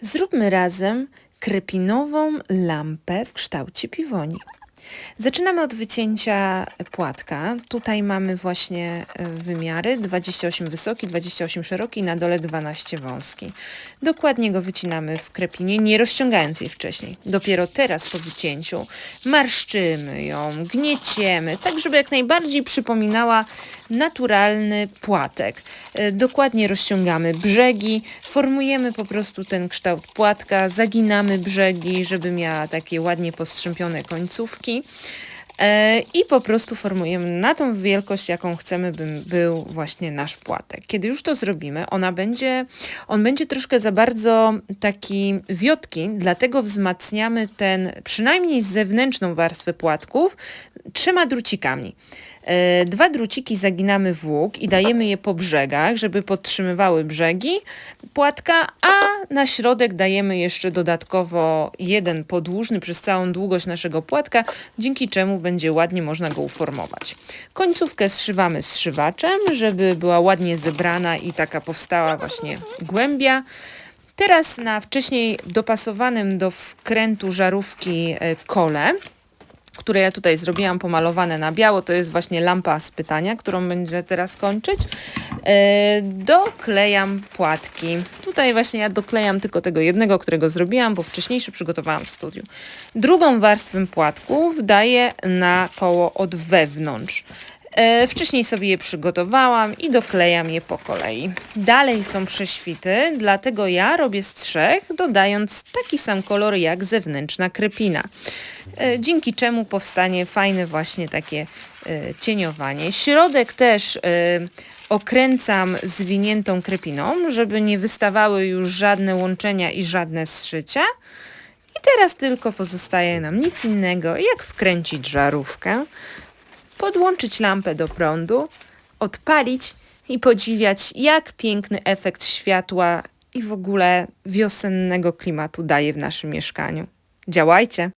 Zróbmy razem krepinową lampę w kształcie piwoni. Zaczynamy od wycięcia płatka. Tutaj mamy właśnie e, wymiary 28 wysoki, 28 szeroki, na dole 12 wąski. Dokładnie go wycinamy w krepinie, nie rozciągając jej wcześniej. Dopiero teraz po wycięciu marszczymy ją, gnieciemy, tak żeby jak najbardziej przypominała naturalny płatek. E, Dokładnie rozciągamy brzegi, formujemy po prostu ten kształt płatka, zaginamy brzegi, żeby miała takie ładnie postrzępione końcówki. E, I po prostu formujemy na tą wielkość, jaką chcemy, by był właśnie nasz płatek. Kiedy już to zrobimy, ona będzie, on będzie troszkę za bardzo taki wiotki, dlatego wzmacniamy ten, przynajmniej zewnętrzną warstwę płatków, trzema drucikami. E, Dwa druciki zaginamy w łuk i dajemy je po brzegach, żeby podtrzymywały brzegi płatka, a na środek dajemy jeszcze dodatkowo jeden podłużny przez całą długość naszego płatka, dzięki czemu będzie ładnie można go uformować. Końcówkę zszywamy zszywaczem, żeby była ładnie zebrana i taka powstała właśnie głębia. Teraz na wcześniej dopasowanym do wkrętu żarówki e, kole które ja tutaj zrobiłam pomalowane na biało, to jest właśnie lampa z pytania, którą będę teraz kończyć. E, doklejam płatki. Tutaj właśnie ja doklejam tylko tego jednego, którego zrobiłam, bo wcześniejszy przygotowałam w studiu. Drugą warstwę płatków daję na koło od wewnątrz. E, Wcześniej sobie je przygotowałam i doklejam je po kolei. Dalej są prześwity, dlatego ja robię z trzech, dodając taki sam kolor jak zewnętrzna krepina. E, Dzięki czemu powstanie fajne właśnie takie e, cieniowanie. Środek też okręcam zwiniętą krepiną, żeby nie wystawały już żadne łączenia i żadne zszycia. I teraz tylko pozostaje nam nic innego, jak wkręcić żarówkę, podłączyć lampę do prądu, odpalić i podziwiać, jak piękny efekt światła i w ogóle wiosennego klimatu daje w naszym mieszkaniu. Działajcie!